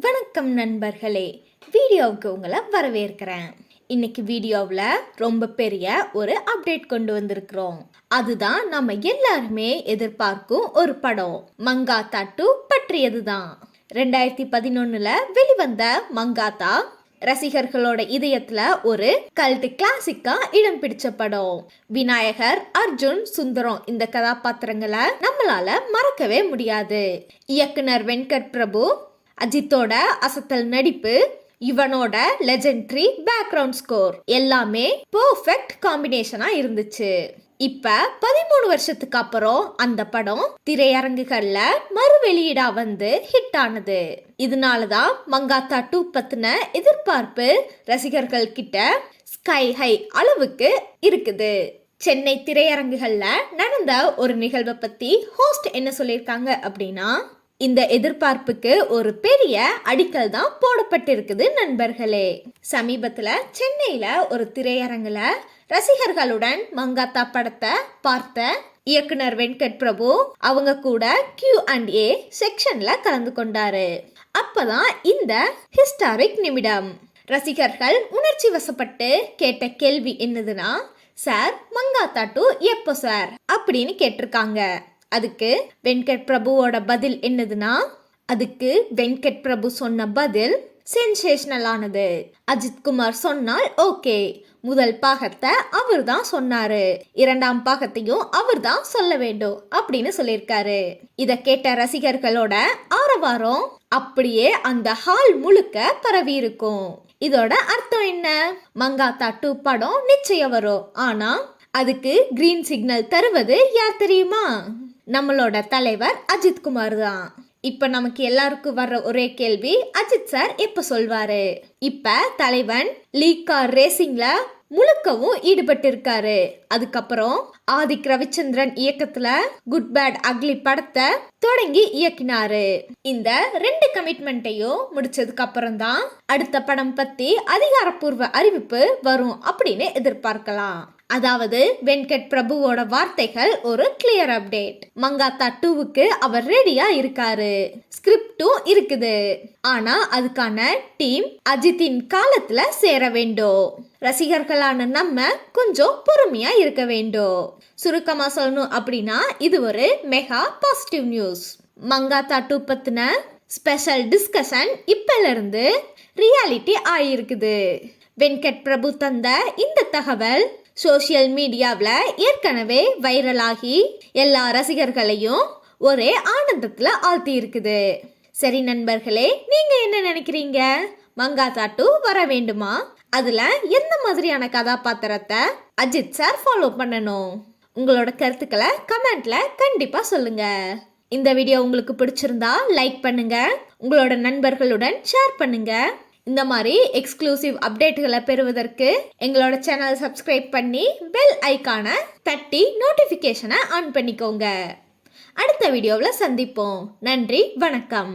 வணக்கம் நண்பர்களே. வீடியோவுக்கு உங்களை வரவேற்கிறேன். இன்னைக்கு வீடியோவில் ரொம்ப பெரிய ஒரு அப்டேட் கொண்டு வந்திருக்கிறோம். அதுதான் நம்ம எல்லாருமே எதிர்பார்க்கும் ஒரு படம். மங்காத்தா டூ பற்றியதுதான். ரெண்டாயிரத்தி பதினொன்னுல வெளிவந்த மங்காத்தா ரசிகர்களோட இதயத்துல ஒரு கல்ட் கிளாசிக்கா இடம் பிடிச்ச படம். விநாயகர் அர்ஜுன் சுந்தரம் இந்த கதாபாத்திரங்களை நம்மளால மறக்கவே முடியாது. இயக்குனர் வெங்கட் பிரபு அஜித்தோட அசத்தல் நடிப்பு இவனோட லெஜெண்ட்ரி பேக்ரவுண்ட் ஸ்கோர் எல்லாமே பர்ஃபெக்ட் காம்பினேஷனா இருந்துச்சு. இப்ப பதிமூணு வருஷத்துக்கு அப்புறம் அந்த படம் திரையரங்குகள்ல மறு வெளியீடா வந்து ஹிட் ஆனது. இதனாலதான் மங்காத்தா டூ பத்தின எதிர்பார்ப்பு ரசிகர்கள் கிட்ட ஸ்கை ஹை அளவுக்கு இருக்குது. சென்னை திரையரங்குகள்ல நடந்த ஒரு நிகழ்வை பத்தி ஹோஸ்ட் என்ன சொல்லியிருக்காங்க அப்படின்னா இந்த எதிர்பார்ப்புக்கு ஒரு பெரிய அடிக்கல் தான் போடப்பட்டிருக்குது நண்பர்களே. சமீபத்துல சென்னையில ஒரு திரையரங்குல ரசிகர்களுடன் மங்காத்தா படத்தை பார்த்த இயக்குனர் வெங்கட் பிரபு அவங்க கூட கியூ அண்ட் ஏ செக்ஷன்ல கலந்து கொண்டாரு. அப்பதான் இந்த ஹிஸ்டாரிக் நிமிடம். ரசிகர்கள் உணர்ச்சி வசப்பட்டு கேட்ட கேள்வி என்னதுன்னா சார் மங்காத்தா டூ எப்போ சார்? அப்படின்னு கேட்டிருக்காங்க. அதுக்கு வெங்கட் பிரபுவோட பதில் என்னதுன்னா அதுக்கு வெங்கட் பிரபு சொன்ன பதில் சென்சேஷனலானது அஜித் குமார் சொன்னால் ஓகே. முதல் பாகத்தை அவர் தான் சொன்னாரு. இரண்டாம் பாகத்தையும் அவர் தான் சொல்ல வேண்டும் அப்படின்னு சொல்லியிருக்காரு. இதை கேட்ட ரசிகர்களோட ஆரவாரம் அப்படியே அந்த ஹால் முழுக்க பரவி இருக்கும். இதோட அர்த்தம் என்ன? மங்காத்தா டூ படம் நிச்சயம் வரும். ஆனா அதுக்கு கிரீன் சிக்னல் தருவது யார் தெரியுமா? நம்மளோட தலைவர் அஜித் குமார் தான். இப்ப நமக்கு எல்லாருக்கும் வர்ற ஒரே கேள்வி அஜித் சார் எப்ப சொல்வாரு? இப்ப தலைவன் லீக் கார் ரேசிங்ல முழுக்கவும் ஈடுபட்டு இருக்காரு அதுக்கப்புறம் ஆதிக் ரவிச்சந்திரன் இயக்கத்துல குட் பேட் அக்லி படத்தை தொடங்கி இயக்கினாரு. இந்த ரெண்டு கமிட்மெண்ட்டையும் முடிச்சதுக்கு அப்புறம் தான் அடுத்த படம் பத்தி அதிகாரப்பூர்வ அறிவிப்பு வரும் அப்படின்னு எதிர்பார்க்கலாம். அதாவது வெங்கட் பிரபுவோட வார்த்தைகள் ஒரு கிளியர் அப்டேட் மங்காத்தா டூவுக்கு அவர் ரெடியா இருக்காரு. ஸ்கிரிப்டும் இருக்குது. ஆனா அதுக்கான டீம் அஜித்தின் காலத்துல சேர வேண்டும். ரசிகர்களான நம்ம கொஞ்சம் பொறுமையா இருக்க வேண்டும். சுருக்கமா சொல்லணும் அப்படின்னா இது ஒரு mega positive news Mankatha two பத்தின ஸ்பெஷல் டிஸ்கஷன் இப்பல இருந்து ரியாலிட்டி ஆயிருக்குது. வெங்கட் பிரபு தந்த இந்த தகவல் சோஷியல் மீடியாவில் ஏற்கனவே வைரலாகி எல்லா ரசிகர்களையும் ஒரே ஆனந்தத்தில் ஆழ்த்தி இருக்குது சரி நண்பர்களே நீங்கள் என்ன நினைக்கிறீங்க? மங்காத்தா டூ வர வேண்டுமா? அதில் எந்த மாதிரியான கதாபாத்திரத்தை அஜித் சார் ஃபாலோ பண்ணணும்? உங்களோட கருத்துக்களை கமெண்ட்ல கண்டிப்பாக சொல்லுங்க. இந்த வீடியோ உங்களுக்கு பிடிச்சிருந்தா லைக் பண்ணுங்க. உங்களோட நண்பர்களுடன் ஷேர் பண்ணுங்க. இந்த மாதிரி எக்ஸ்க்ளூசிவ் அப்டேட்டுகளை பெறுவதற்கு எங்களோட சேனல் சப்ஸ்கிரைப் பண்ணி பெல் ஐக்கானை தட்டி நோட்டிஃபிகேஷனை ஆன் பண்ணிக்கோங்க. அடுத்த வீடியோவில் சந்திப்போம். நன்றி வணக்கம்.